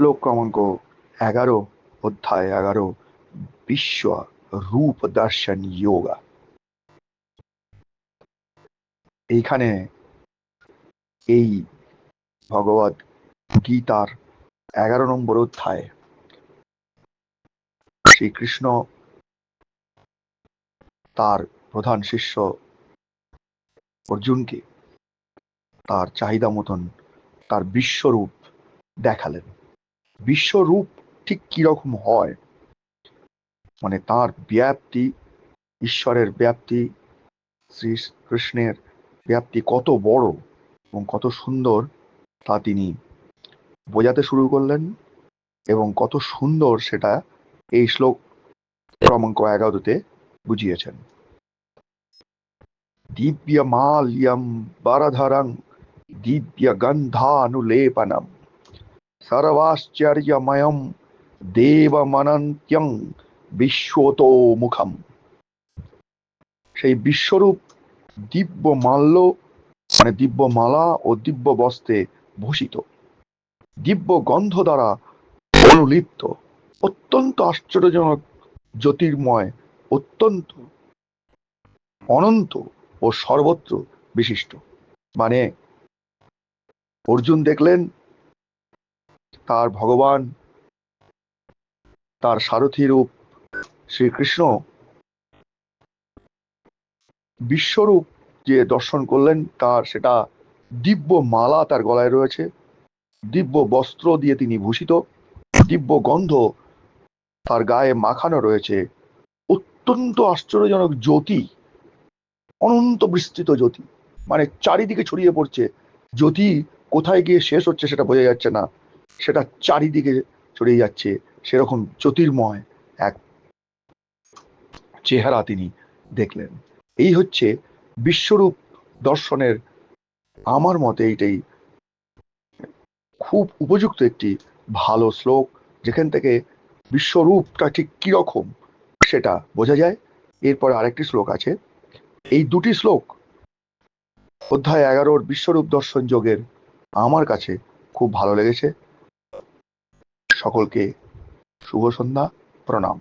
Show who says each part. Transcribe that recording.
Speaker 1: শ্লোক ক্রমাঙ্ক এগারো অধ্যায় এগারো, বিশ্ব রূপ দর্শন যোগা। এইখানে এই ভগবত গীতার এগারো নম্বর অধ্যায়, শ্রীকৃষ্ণ তার প্রধান শিষ্য অর্জুনকে তার চাহিদা মতন তার বিশ্বরূপ দেখালেন। বিশ্বরূপ ঠিক কীরকম হয়? মানে তার ব্যাপ্তি, ঈশ্বরের ব্যাপ্তি শ্রী কৃষ্ণের ব্যাপ্তি কত বড় এবং কত সুন্দর তা তিনি বোঝাতে শুরু করলেন এবং কত সুন্দর সেটা এই শ্লোক ক্রমাঙ্ক এগারোতে বুঝিয়েছেন। দিব্য মাল্যম বরধরং দিব্য গন্ধানুলেপনম সর্বাশ্চর্যময়ম দেবমনন্ত্যং বিশ্বতো মুখম সেই বিশ্বরূপ দিব্য মাল্য মানে দিব্য মালা ও দিব্য বস্ত্রে ভূষিত। দিব্য গন্ধ দ্বারা অনুলিপ্ত। অত্যন্ত আশ্চর্যজনক জ্যোতির্ময়, অত্যন্ত অনন্ত ও সর্বত্র বিশিষ্ট। মানে অর্জুন দেখলেন তার ভগবান, তার সারথী রূপ শ্রীকৃষ্ণ বিশ্বরূপ যে দর্শন করলেন, তার সেটা দিব্য মালা তার গলায় রয়েছে। দিব্য বস্ত্র দিয়ে তিনি ভূষিত। দিব্য গন্ধ তার গায়ে মাখানো রয়েছে। অত্যন্ত আশ্চর্যজনক জ্যোতি, অনন্ত বিস্তৃত জ্যোতি। মানে চারিদিকে ছড়িয়ে পড়ছে। জ্যোতি কোথায় গিয়ে শেষ হচ্ছে সেটা বোঝা যাচ্ছে না। সেটা চারিদিকে ছড়িয়ে যাচ্ছে, সেরকম জ্যোতির্ময় এক চেহারা তিনি দেখলেন। এই হচ্ছে বিশ্বরূপ দর্শনের আমার মতে এইটাই খুব উপযুক্ত একটি ভালো শ্লোক, যেখান থেকে বিশ্বরূপটা ঠিক কীরকম সেটা বোঝা যায়। এরপর আরেকটি শ্লোক আছে। এই দুটি শ্লোক অধ্যায় এগারোর বিশ্বরূপ দর্শন যোগের আমার কাছে খুব ভালো লেগেছে। সকলকে শুভ সন্ধ্যা প্রণাম।